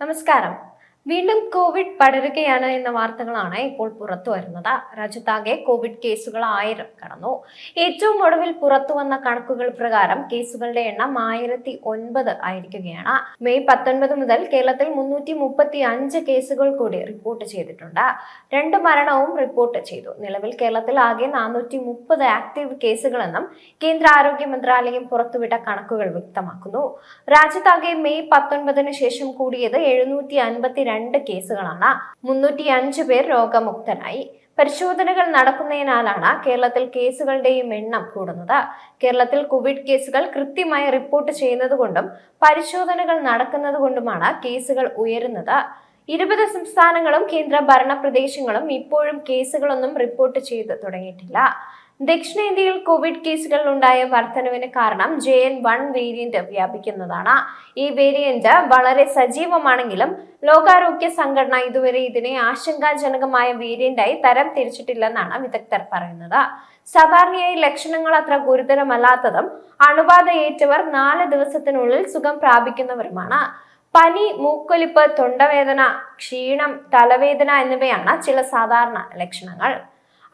నమస్కారం വീണ്ടും കോവിഡ് പടരുകയാണ് എന്ന വാർത്തകളാണ് ഇപ്പോൾ പുറത്തു വരുന്നത്. രാജ്യത്താകെ കോവിഡ് കേസുകൾ ആയിരം കടന്നു. ഏറ്റവും ഒടുവിൽ പുറത്തു വന്ന കണക്കുകൾ പ്രകാരം കേസുകളുടെ എണ്ണം ആയിരത്തി ഒൻപത് ആയിരിക്കുകയാണ്. മെയ് പത്തൊൻപത് മുതൽ കേരളത്തിൽ മുന്നൂറ്റി മുപ്പത്തി അഞ്ച് കേസുകൾ കൂടി റിപ്പോർട്ട് ചെയ്തിട്ടുണ്ട്. രണ്ട് മരണവും റിപ്പോർട്ട് ചെയ്തു. നിലവിൽ കേരളത്തിൽ ആകെ നാനൂറ്റി മുപ്പത് ആക്റ്റീവ് കേസുകളെന്നും കേന്ദ്ര ആരോഗ്യ മന്ത്രാലയം പുറത്തുവിട്ട കണക്കുകൾ വ്യക്തമാക്കുന്നു. രാജ്യത്താകെ മെയ് പത്തൊൻപതിന് ശേഷം കൂടിയത് എഴുന്നൂറ്റി അൻപത്തി രണ്ട് കേസുകളാണ്. മുന്നൂറ്റി അഞ്ച് പേർ രോഗമുക്തരായി. പരിശോധനകൾ നടക്കുന്നതിനാലാണ് കേരളത്തിൽ കേസുകളുടെയും എണ്ണം കൂടുന്നത്. കേരളത്തിൽ കോവിഡ് കേസുകൾ കൃത്യമായി റിപ്പോർട്ട് ചെയ്യുന്നതുകൊണ്ടും പരിശോധനകൾ നടക്കുന്നതുകൊണ്ടുമാണ് കേസുകൾ ഉയരുന്നത്. ഇരുപത് സംസ്ഥാനങ്ങളും കേന്ദ്ര ഭരണ പ്രദേശങ്ങളും ഇപ്പോഴും കേസുകളൊന്നും റിപ്പോർട്ട് ചെയ്ത് തുടങ്ങിയിട്ടില്ല. ദക്ഷിണേന്ത്യയിൽ കോവിഡ് കേസുകളിൽ ഉണ്ടായ വർധനവിന് കാരണം ജെ എൻ വൺ വേരിയന്റ് വ്യാപിക്കുന്നതാണ്. ഈ വേരിയന്റ് വളരെ സജീവമാണെങ്കിലും ലോകാരോഗ്യ സംഘടന ഇതുവരെ ഇതിനെ ആശങ്കാജനകമായ വേരിയന്റായി തരം തിരിച്ചിട്ടില്ലെന്നാണ് വിദഗ്ധർ പറയുന്നത്. സാധാരണയായി ലക്ഷണങ്ങൾ അത്ര ഗുരുതരമല്ലാത്തതും അണുബാധ ഏറ്റവർ നാല് ദിവസത്തിനുള്ളിൽ സുഖം പ്രാപിക്കുന്നവരുമാണ്. പനി മൂക്കൊലിപ്പ് തൊണ്ടവേദന ക്ഷീണം തലവേദന എന്നിവയാണ് ചില സാധാരണ ലക്ഷണങ്ങൾ.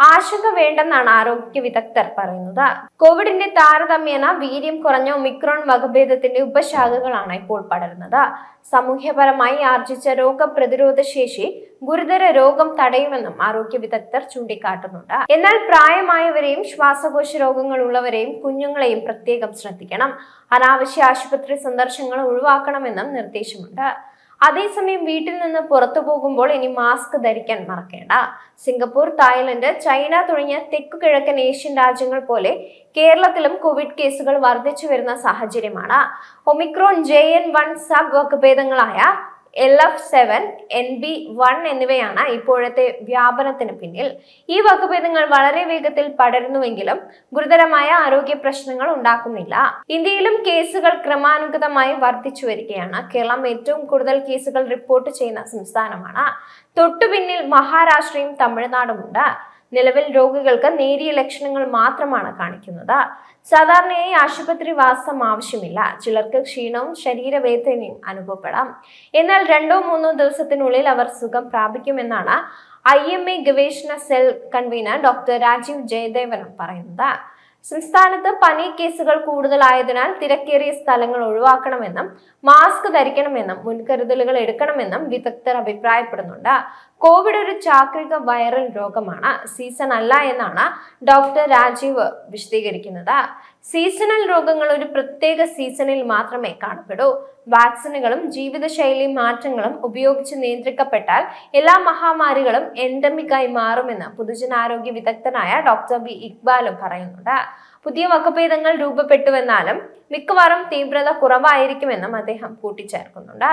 ആശങ്ക വേണ്ടെന്നാണ് ആരോഗ്യ വിദഗ്ധർ പറയുന്നത്. കോവിഡിന്റെ താരതമ്യേന വീര്യം കുറഞ്ഞ ഒമിക്രോൺ വകഭേദത്തിന്റെ ഉപശാഖകളാണ് ഇപ്പോൾ പടരുന്നത്. സാമൂഹ്യപരമായി ആർജിച്ച രോഗപ്രതിരോധ ശേഷി ഗുരുതര രോഗം തടയുമെന്നും ആരോഗ്യ വിദഗ്ധർ ചൂണ്ടിക്കാട്ടുന്നുണ്ട്. എന്നാൽ പ്രായമായവരെയും ശ്വാസകോശ രോഗങ്ങൾ ഉള്ളവരെയും കുഞ്ഞുങ്ങളെയും പ്രത്യേകം ശ്രദ്ധിക്കണം. അനാവശ്യ ആശുപത്രി സന്ദർശനങ്ങൾ ഒഴിവാക്കണമെന്നും നിർദ്ദേശമുണ്ട്. അതേസമയം വീട്ടിൽ നിന്ന് പുറത്തു പോകുമ്പോൾ ഇനി മാസ്ക് ധരിക്കാൻ മറക്കേണ്ട. സിംഗപ്പൂർ തായ്ലൻഡ് ചൈന തുടങ്ങിയ തെക്കു കിഴക്കൻ ഏഷ്യൻ രാജ്യങ്ങൾ പോലെ കേരളത്തിലും കോവിഡ് കേസുകൾ വർദ്ധിച്ചു വരുന്ന സാഹചര്യമാണ്. Omicron J N one sub വകഭേദങ്ങളായ L F seven N B one എന്നിവയാണ് ഇപ്പോഴത്തെ വ്യാപനത്തിന് പിന്നിൽ. ഈ വകഭേദങ്ങൾ വളരെ വേഗത്തിൽ പടരുന്നുവെങ്കിലും ഗുരുതരമായ ആരോഗ്യ പ്രശ്നങ്ങൾ ഉണ്ടാക്കുന്നില്ല. ഇന്ത്യയിലും കേസുകൾ ക്രമാനുഗതമായി വർദ്ധിച്ചു വരികയാണ്. കേരളം ഏറ്റവും കൂടുതൽ കേസുകൾ റിപ്പോർട്ട് ചെയ്യുന്ന സംസ്ഥാനമാണ്. തൊട്ടുപിന്നിൽ മഹാരാഷ്ട്രയും തമിഴ്നാടുമുണ്ട്. നിലവിൽ രോഗികൾക്ക് നേരിയ ലക്ഷണങ്ങൾ മാത്രമാണ് കാണിക്കുന്നത്. സാധാരണയായി ആശുപത്രി വാസം ആവശ്യമില്ല. ചിലർക്ക് ക്ഷീണവും ശരീരവേദനയും അനുഭവപ്പെടാം. എന്നാൽ രണ്ടോ മൂന്നോ ദിവസത്തിനുള്ളിൽ അവർ സുഖം പ്രാപിക്കുമെന്നാണ് ഐ എം എ ഗവേഷണ സെൽ കൺവീനർ ഡോക്ടർ രാജീവ് ജയദേവനം പറയുന്നത്. സംസ്ഥാനത്ത് പനി കേസുകൾ കൂടുതലായതിനാൽ തിരക്കേറിയ സ്ഥലങ്ങൾ ഒഴിവാക്കണമെന്നും മാസ്ക് ധരിക്കണമെന്നും മുൻകരുതലുകൾ എടുക്കണമെന്നും വിദഗ്ധർ അഭിപ്രായപ്പെടുന്നുണ്ട്. കോവിഡ് ഒരു ചാക്രിക വൈറൽ രോഗമാണ് സീസൺ അല്ല എന്നാണ് ഡോക്ടർ രാജീവ് വിശദീകരിക്കുന്നത്. സീസണൽ രോഗങ്ങൾ ഒരു പ്രത്യേക സീസണിൽ മാത്രമേ കാണപ്പെടൂ. വാക്സിനുകളും ജീവിതശൈലി മാറ്റങ്ങളും ഉപയോഗിച്ച് നിയന്ത്രിക്കപ്പെട്ടാൽ എല്ലാ മഹാമാരികളും എൻഡമിക്കായി മാറുമെന്ന് പൊതുജനാരോഗ്യ വിദഗ്ധനായ ഡോക്ടർ ബി ഇക്ബാലും പറയുന്നുണ്ട്. പുതിയ വകഭേദങ്ങൾ രൂപപ്പെട്ടുവെന്നാലും മിക്കവാറും തീവ്രത കുറവായിരിക്കുമെന്നും അദ്ദേഹം കൂട്ടിച്ചേർക്കുന്നുണ്ട്.